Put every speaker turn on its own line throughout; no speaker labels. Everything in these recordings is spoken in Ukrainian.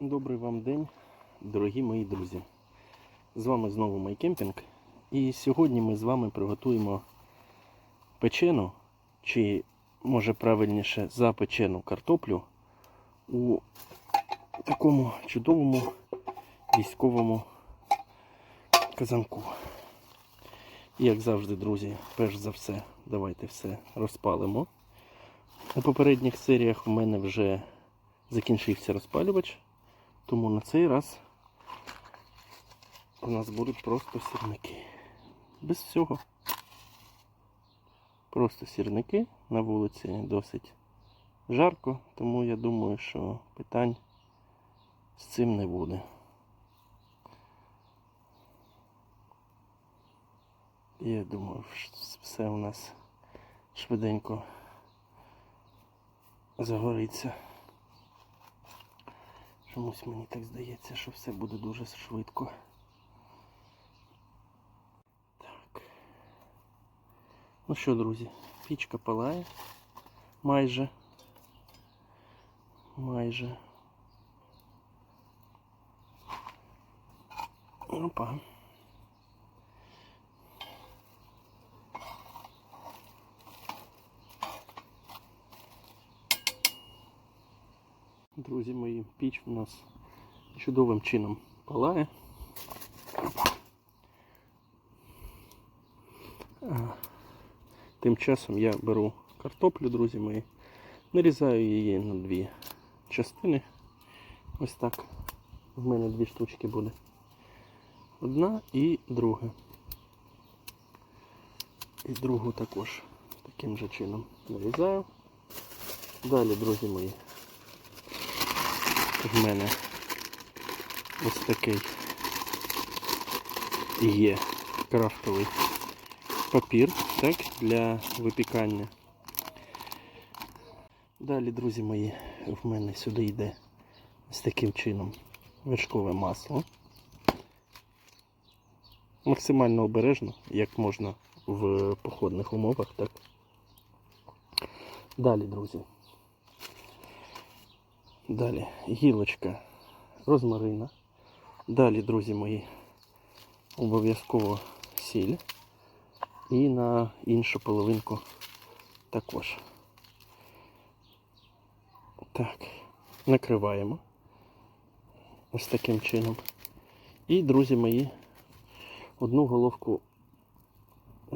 Добрий вам день, дорогі мої друзі. З вами знову Майкемпінг. І сьогодні ми з вами приготуємо печену, чи може правильніше запечену картоплю у такому чудовому військовому казанку. І як завжди, друзі, перш за все, давайте все розпалимо. У попередніх серіях у мене вже закінчився розпалювач. Тому на цей раз у нас будуть просто сірники. Без всього. Просто сірники на вулиці досить жарко, тому я думаю, що питань з цим не буде. Я думаю, що все у нас швиденько загориться. Чомусь мені так здається, що все буде дуже швидко. Так. Ну що, друзі, пічка палає. Майже. Майже. Опа. Друзі мої, піч у нас чудовим чином палає. Тим часом я беру картоплю, друзі мої, нарізаю її на дві частини. Ось так. В мене дві штучки буде. Одна і друга. І другу також таким же чином нарізаю. Далі, друзі мої, в мене ось такий є крафтовий папір так, для випікання. Далі, друзі мої, в мене сюди йде ось таким чином вершкове масло. Максимально обережно, як можна в походних умовах. так. Далі, друзі. Далі гілочка розмарина. Далі, друзі мої, обов'язково сіль. І на іншу половинку також. Так, накриваємо ось таким чином. І, друзі мої, одну головку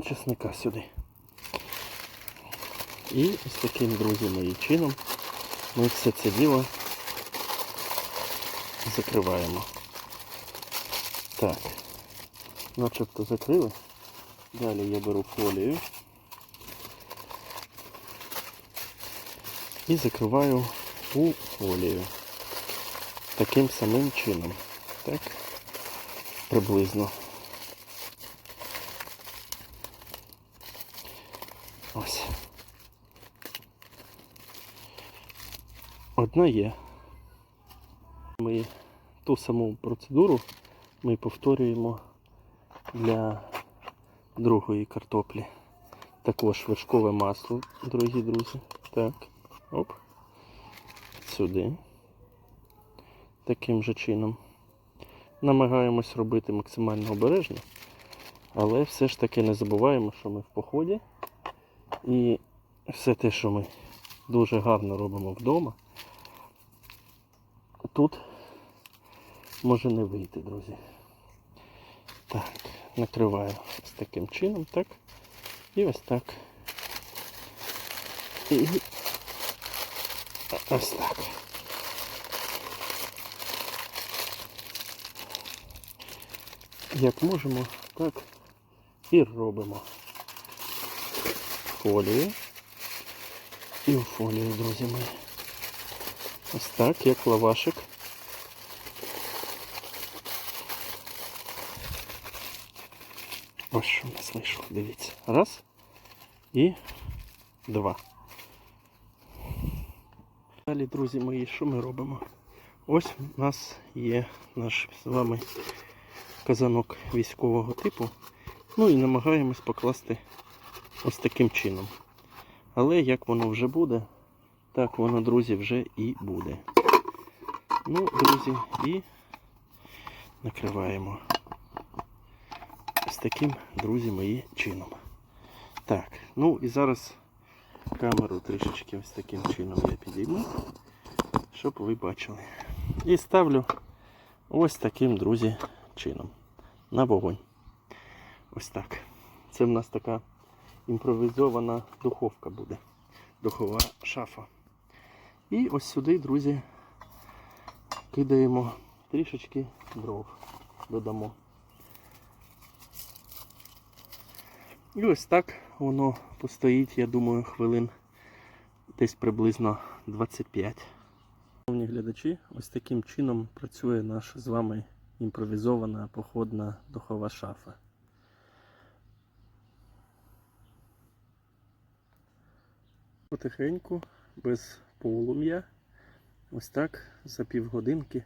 чесника сюди. І ось таким, друзі мої, чином ми все це діло закриваємо. Так, начебто закрили. Далі я беру фолію і закриваю у фолію. Таким самим чином. Так, приблизно. Ось. Одна є. Ми ту саму процедуру ми повторюємо для другої картоплі. Також вершкове масло, дорогі друзі. Так, оп. Сюди. Таким же чином. Намагаємось робити максимально обережно, але все ж таки не забуваємо, що ми в поході. І все те, що ми дуже гарно робимо вдома, тут може не вийти, друзі. Так, накриваю ось таким чином, так. І ось так. І ось так. Як можемо, так і робимо. Фолію. І у фолію, друзі мої. Ось так, як лавашик. Ось що в нас вийшло, дивіться. Раз і два. Далі, друзі мої, що ми робимо? Ось у нас є наш з вами казанок військового типу. Ну і намагаємось покласти ось таким чином. Але як воно вже буде, так воно, друзі, вже і буде. Ну, друзі, і накриваємо. З таким, друзі мої, чином. Так, ну і зараз камеру трішечки ось таким чином я підійму, щоб ви бачили. І ставлю ось таким, друзі, чином на вогонь. Ось так. Це в нас така імпровізована духовка буде. Духова шафа. І ось сюди, друзі, кидаємо трішечки дров. Додамо. І ось так воно постоїть, я думаю, хвилин десь приблизно 25. Шановні глядачі, ось таким чином працює наша з вами імпровізована походна духова шафа. Потихеньку, без полум'я, ось так за півгодинки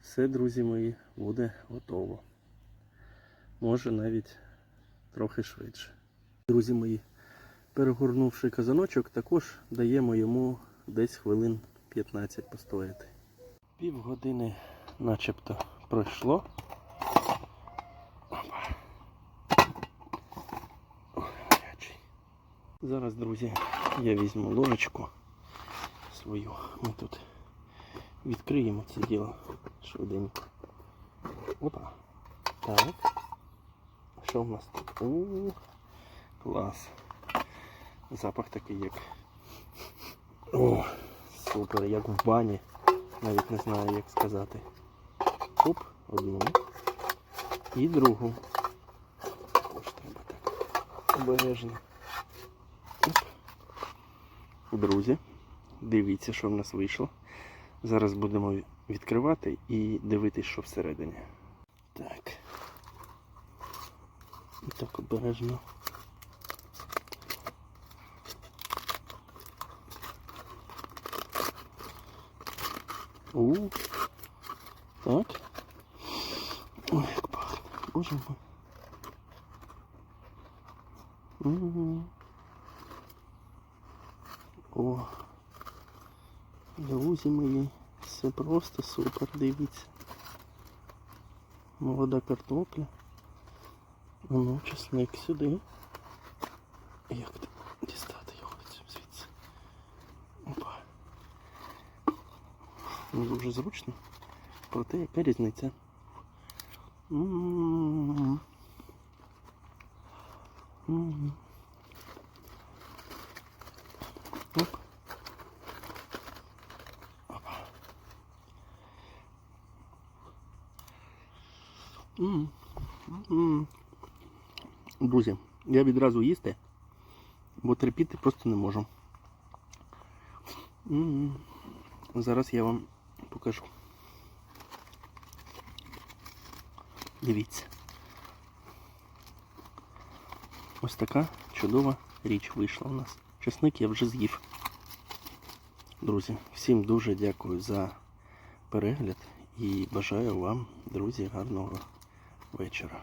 все, друзі мої, буде готово. Може навіть трохи швидше. Друзі мої, перегорнувши казаночок, також даємо йому десь хвилин 15 постояти. Півгодини начебто пройшло. Зараз, друзі, я візьму ложечку свою. Ми тут відкриємо це діло швиденько. Опа. Так. Що в нас тут? У, клас. Запах такий як. О, супер, як в бані. Навіть не знаю як сказати. Оп, одну. І другу. Також треба так. Обережно. Оп. Друзі, дивіться, що в нас вийшло. Зараз будемо відкривати і дивитись, що всередині. Так. І так обережно. У. Так. Ой, як пахне. Боже мой. М. О. Друзі мої. Все просто супер, дивіться. Молода картопля. Ну, чесник сюди. Як ти дістати його звідси? Опа. Не дуже зручно. Проте яка різниця? М. М. Оп. Опа. М. М. Друзі, я відразу їсти, бо терпіти просто не можу. Зараз я вам покажу. Дивіться. Ось така чудова річ вийшла у нас. Чесник я вже з'їв. Друзі, всім дуже дякую за перегляд і бажаю вам, друзі, гарного вечора.